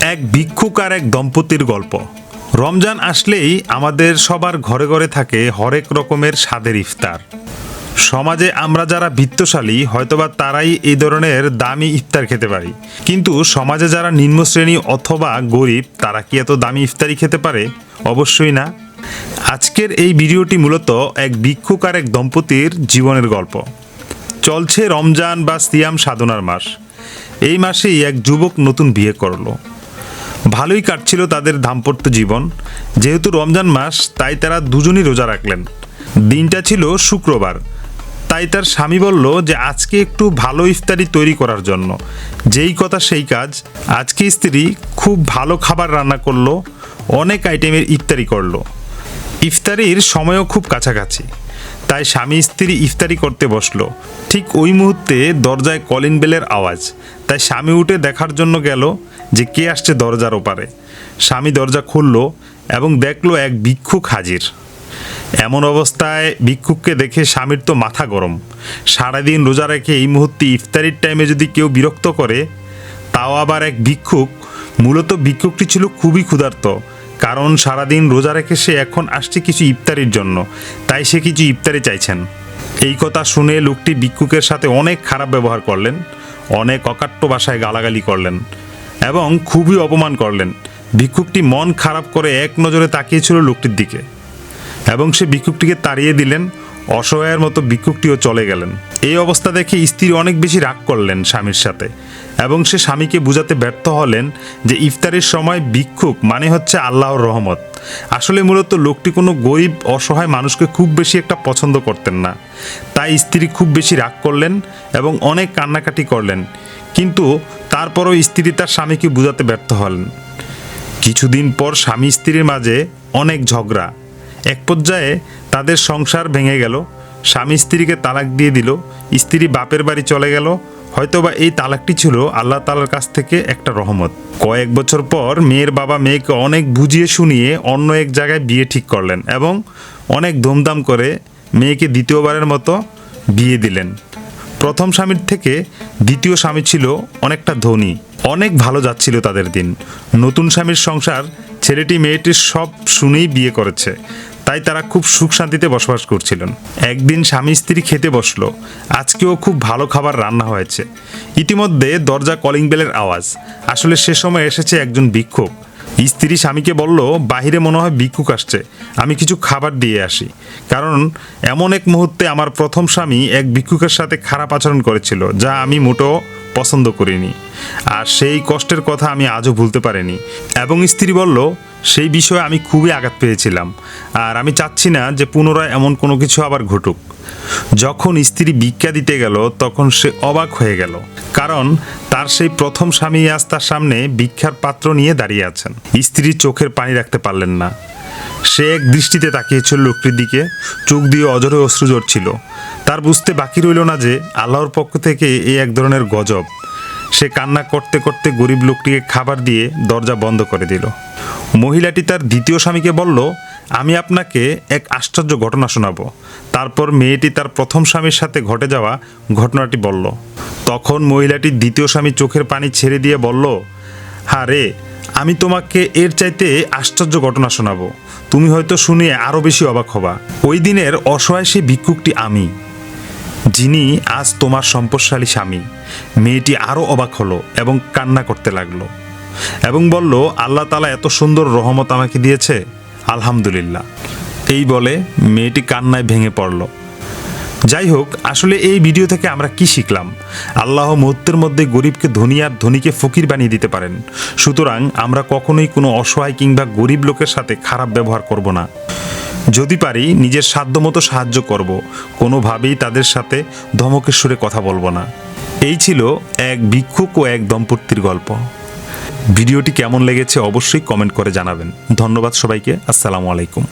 এক ভিক্ষুক আর এক দম্পতির গল্প। রমজান আসলেই আমাদের সবার ঘরে ঘরে থাকে হরেক রকমের স্বাদের ইফতার। সমাজে আমরা যারা বিত্তশালী, হয়তোবা তারাই এই ধরনের দামি ইফতার খেতে পারি। কিন্তু সমাজে যারা নিম্ন শ্রেণি অথবা গরিব, তারা কি এত দামি ইফতারি খেতে পারে? অবশ্যই না। আজকের এই ভিডিওটি মূলত এক ভিক্ষুক আর এক দম্পতির জীবনের গল্প। চলছে রমজান বা সিয়াম সাধনার মাস। এই মাসেই এক যুবক নতুন বিয়ে করল। ভালোই কাটছিল তাদের দাম্পত্য জীবন। যেহেতু রমজান মাস, তাই তারা দুজনই রোজা রাখলেন। দিনটা ছিল শুক্রবার। তাই তার স্বামী বলল যে, আজকে একটু ভালো ইফতারি তৈরি করার জন্য। যেই কথা সেই কাজ। আজকে স্ত্রী খুব ভালো খাবার রান্না করল, অনেক আইটেমের ইফতারি করল। ইফতারির সময়ও খুব কাছাকাছি। তাই স্বামী স্ত্রী ইফতারি করতে বসল। ঠিক ওই মুহূর্তে দরজায় কলিং বেলের আওয়াজ। তাই স্বামী উঠে দেখার জন্য গেল যে কে আসছে দরজার ওপারে। স্বামী দরজা খুলল এবং দেখল এক ভিক্ষুক হাজির। এমন অবস্থায় ভিক্ষুককে দেখে স্বামীর তো মাথা গরম। সারাদিন রোজা রেখে এই মুহূর্তে ইফতারির টাইমে যদি কেউ বিরক্ত করে, তাও আবার এক ভিক্ষুক। মূলত ভিক্ষুকটি ছিল খুবই ক্ষুধার্ত। কারণ সারাদিন রোজা রেখে সে এখন আসছে কিছু ইফতারির জন্য। তাই সে কিছু ইফতারি চাইছেন। এই কথা শুনে লোকটি ভিক্ষুকের সাথে অনেক খারাপ ব্যবহার করলেন, অনেক অকাট্য ভাষায় গালাগালি করলেন এবং খুবই অপমান করলেন। ভিক্ষুকটি মন খারাপ করে এক নজরে তাকিয়েছিল লোকটির দিকে এবং সে ভিক্ষুকটিকে তাড়িয়ে দিলেন অসহায়ের মতো ভিক্ষুকটিও চলে গেলেন। এই অবস্থা দেখে স্ত্রী অনেক বেশি রাগ করলেন স্বামীর সাথে এবং সে স্বামীকে বুঝাতে ব্যর্থ হলেন যে ইফতারের সময় ভিক্ষুক মানে হচ্ছে আল্লাহর রহমত। আসলে মূলত লোকটি কোনো গরিব, অসহায় মানুষকে খুব বেশি একটা পছন্দ করতেন না। তাই স্ত্রী খুব বেশি রাগ করলেন এবং অনেক কান্নাকাটি করলেন। কিন্তু তারপরও স্ত্রী তার স্বামীকে বুঝাতে ব্যর্থ হলেন। কিছুদিন পর স্বামী স্ত্রীর মাঝে অনেক ঝগড়া এক পর্যায়ে তাদের সংসার ভেঙে গেল। স্বামী স্ত্রীকে তালাক দিয়ে দিল। স্ত্রী বাপের বাড়ি চলে গেল। হয়তোবা এই তালাকটি ছিল আল্লাহ তালার কাছ থেকে একটা রহমত। কয়েক বছর পর মেয়ের বাবা মেয়েকে অনেক বুঝিয়ে শুনিয়ে অন্য এক জায়গায় বিয়ে ঠিক করলেন এবং অনেক ধুমধাম করে মেয়েকে দ্বিতীয়বারের মতো বিয়ে দিলেন। প্রথম স্বামীর থেকে দ্বিতীয় স্বামী ছিল অনেকটা ধনী। অনেক ভালো যাচ্ছিল তাদের দিন। নতুন স্বামীর সংসার ছেলেটি মেয়েটির সব শুনেই বিয়ে করেছে। তাই তারা খুব সুখ শান্তিতে বসবাস করছিলেন। একদিন স্বামী স্ত্রী খেতে বসল। আজকেও খুব ভালো খাবার রান্না হয়েছে। ইতিমধ্যে দরজা কলিং বেলের আওয়াজ। আসলে সে সময় এসেছে একজন ভিক্ষুক। স্ত্রী স্বামীকে বলল, বাহিরে মনে হয় ভিক্ষুক আসছে। আমি কিছু খাবার দিয়ে আসি। কারণ এমন এক মুহূর্তে আমার প্রথম স্বামী এক ভিক্ষুকের সাথে খারাপ আচরণ করেছিল, যা আমি মোটেও পছন্দ করিনি। আর সেই কষ্টের কথা আমি আজও ভুলতে পারিনি। এবং স্ত্রী বলল, সেই বিষয়ে আমি খুবই আঘাত পেয়েছিলাম। আর আমি চাচ্ছি না যে পুনরায় এমন কোনো কিছু আবার ঘটুক। যখন স্ত্রী ভিক্ষা দিতে গেল, তখন সে অবাক হয়ে গেল। কারণ তার সেই প্রথম স্বামী আজ তার সামনে ভিক্ষার পাত্র নিয়ে দাঁড়িয়ে আছেন। স্ত্রী চোখের পানি রাখতে পারলেন না। সে এক দৃষ্টিতে তাকিয়েছিল লোকটির দিকে। চোখ দিয়ে অজরে অশ্রু ছিল। তার বুঝতে বাকি রইল না যে আল্লাহর পক্ষ থেকে এই এক ধরনের গজব। সে কান্না করতে করতে গরিব লোকটিকে খাবার দিয়ে দরজা বন্ধ করে দিল। মহিলাটি তার দ্বিতীয় স্বামীকে বলল, আমি আপনাকে এক আশ্চর্য ঘটনা শোনাবো। তারপর মেয়েটি তার প্রথম স্বামীর সাথে ঘটে যাওয়া ঘটনাটি বলল। তখন মহিলাটি দ্বিতীয় স্বামী চোখের পানি ছেড়ে দিয়ে বলল হ্যাঁ রে, আমি তোমাকে এর চাইতে আশ্চর্য ঘটনা শোনাবো। তুমি হয়তো শুনে আরও বেশি অবাক হবা। ওই দিনের অসহায় সেই ভিক্ষুকটি আমি। যিনি আজ তোমার সম্পদশালী স্বামী। মেয়েটি আরও অবাক হলো এবং কান্না করতে লাগল এবং বলল, আল্লাহ তালা এত সুন্দর রহমত আমাকে দিয়েছে? আলহামদুলিল্লাহ। এই বলে মেয়েটি কান্নায় ভেঙে পড়ল। যাই হোক, আসলে এই ভিডিও থেকে আমরা কি শিখলাম? আল্লাহ মুহূর্তের মধ্যে গরিবকে ধনী আর ধনীকে ফকির বানিয়ে দিতে পারেন। সুতরাং আমরা কখনোই কোনো অসহায় কিংবা গরিব লোকের সাথে খারাপ ব্যবহার করব না। যদি পারি, নিজের সাধ্যমতো সাহায্য করব। কোনোভাবেই তাদের সাথে ধমকের সুরে কথা বলব না। এই ছিল এক ভিক্ষুক ও এক দম্পতির গল্প। ভিডিওটি কেমন লেগেছে অবশ্যই কমেন্ট করে জানাবেন। ধন্যবাদ সবাইকে। আসসালামু আলাইকুম।